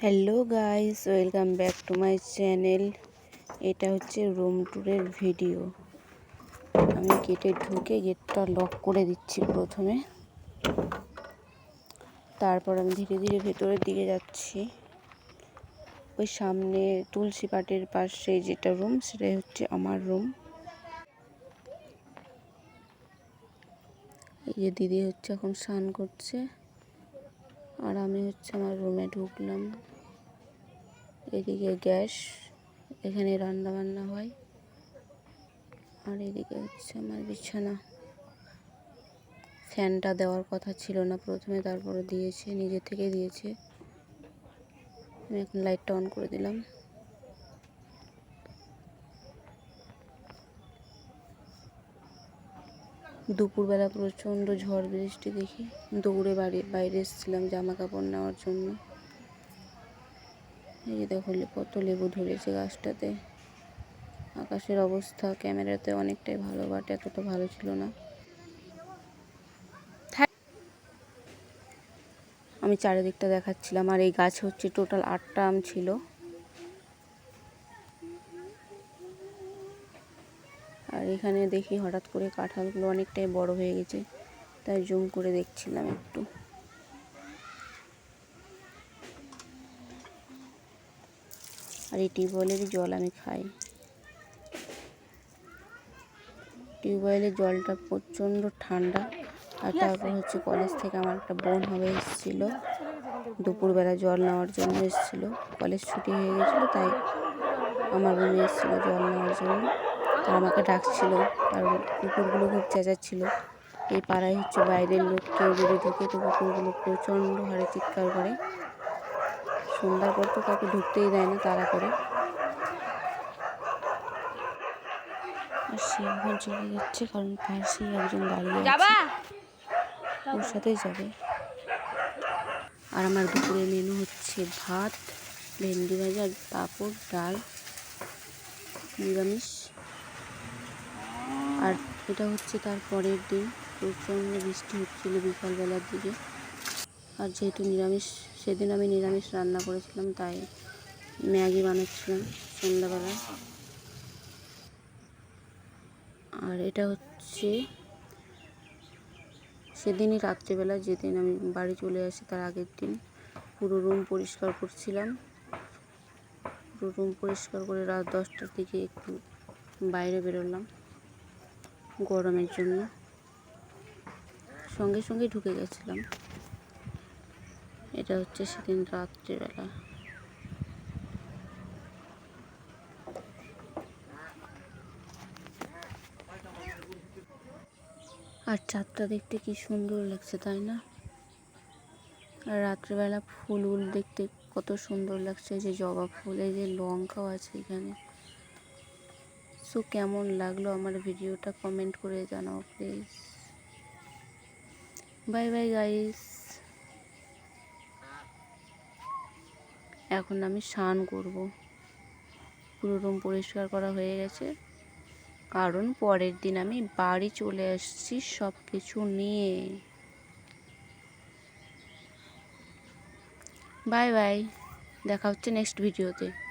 Hello guys welcome back to my channel এটা হচ্ছে room ট্যুরের ভিডিও আমি গেটে ঢুকে গেটটা লক করে দিচ্ছি প্রথমে। তারপর আমি ধীরে ধীরে ভেতরের দিকে যাচ্ছি। ওই সামনে তুলসী পাটের পাশে যেটা রুম সেটাই হচ্ছে আমার রুম এই যে দিদি হচ্ছে এখন স্নান করছে। আর আমি হচ্ছে আমার রুমে ঢুকলাম। এদিকে গ্যাস, এখানে রান্না বান্না হয়। আর এদিকে হচ্ছে আমার বিছানা। ফ্যানটা দেওয়ার কথা ছিল না, প্রথমে তারপরে দিয়েছে, নিজে থেকে দিয়েছে। আমি এখন লাইটটা অন করে দিলাম। দুপুরবেলা প্রচণ্ড ঝড় বৃষ্টি দেখি দৌড়ে বাড়ি, বাইরে এসেছিলাম জামা কাপড় নেওয়ার জন্য। এই যে দেখো কত লেবু ধরেছে গাছটাতে। আকাশের অবস্থা ক্যামেরাতে অনেকটাই ভালো, বাট এতটা ভালো ছিল না। আমি চারিদিকটা দেখাচ্ছিলাম, আর এই গাছ হচ্ছে টোটাল আটটা আম ছিল। আর এখানে দেখি হঠাৎ করে কাঁঠালগুলো অনেকটাই বড় হয়ে গেছে, তাই জুম করে দেখছিলাম একটু। আর এই টিউবওয়েলেরই জল আমি খাই। টিউবওয়েলের জলটা প্রচণ্ড ঠান্ডা, আর তারপর হচ্ছে কলেজ থেকে আমার একটা বোন হবে এসেছিল। দুপুরবেলা জল নেওয়ার জন্য এসেছিল। কলেজ ছুটি হয়ে গেছিল, তাই আমার বোন এসেছিল জল নেওয়ার জন্য। আর আমাকে ডাকছিল আর কুকুরগুলো খুব চেঁচাচ্ছিল। এই পাড়ায় হচ্ছে বাইরের লোক কেউ যদি ঢুকে তো কুকুরগুলো প্রচণ্ড হারে চিৎকার করে। সন্ধ্যার পর তো কাউকে ঢুকতেই দেয় না তারা করে। আর সে এখন চলে যাচ্ছে কারণ পাশেই একজন দাঁড়িয়ে আছে। ওর সাথেই যাবে। আর আমার দুপুরে মেনু হচ্ছে ভাত ভেন্ডি ভাজা পাঁপড় ডাল নিরামিষ। আর এটা হচ্ছে তার পরের দিন। প্রচণ্ড বৃষ্টি হচ্ছিল বিকালবেলার দিকে। আর যেহেতু নিরামিষ, সেদিন আমি নিরামিষ রান্না করেছিলাম, তাই ম্যাগি বানাচ্ছিলাম সন্ধ্যাবেলা। আর এটা হচ্ছে সেদিনই রাত্রিবেলা, যেদিন আমি বাড়ি চলে আসি তার আগের দিন। পুরো রুম পরিষ্কার করছিলাম। পুরো রুম পরিষ্কার করে রাত দশটার দিকে একটু বাইরে বেরোলাম। গরমের জন্য। সঙ্গে সঙ্গে ঢুকে গেছিলাম। এটা হচ্ছে সেদিন রাত্রিবেলা। আর চাঁদটা দেখতে কি সুন্দর লাগছে, তাই না? আর রাত্রিবেলা ফুল উল দেখতে কত সুন্দর লাগছে যে জবা ফুল, এই যে লঙ্কাও আছে এখানে। সো কেমন লাগল আমার ভিডিওটা? কমেন্ট করে জানাও, প্লিজ। Bye bye, guys. এখন আমি স্নান করব। পুরো রুম পরিষ্কার করা হয়ে গেছে। কারণ পরের দিন আমি বাড়ি চলে আসছি সব কিছু নিয়ে। বাই বাই, দেখা হচ্ছে নেক্সট ভিডিওতে।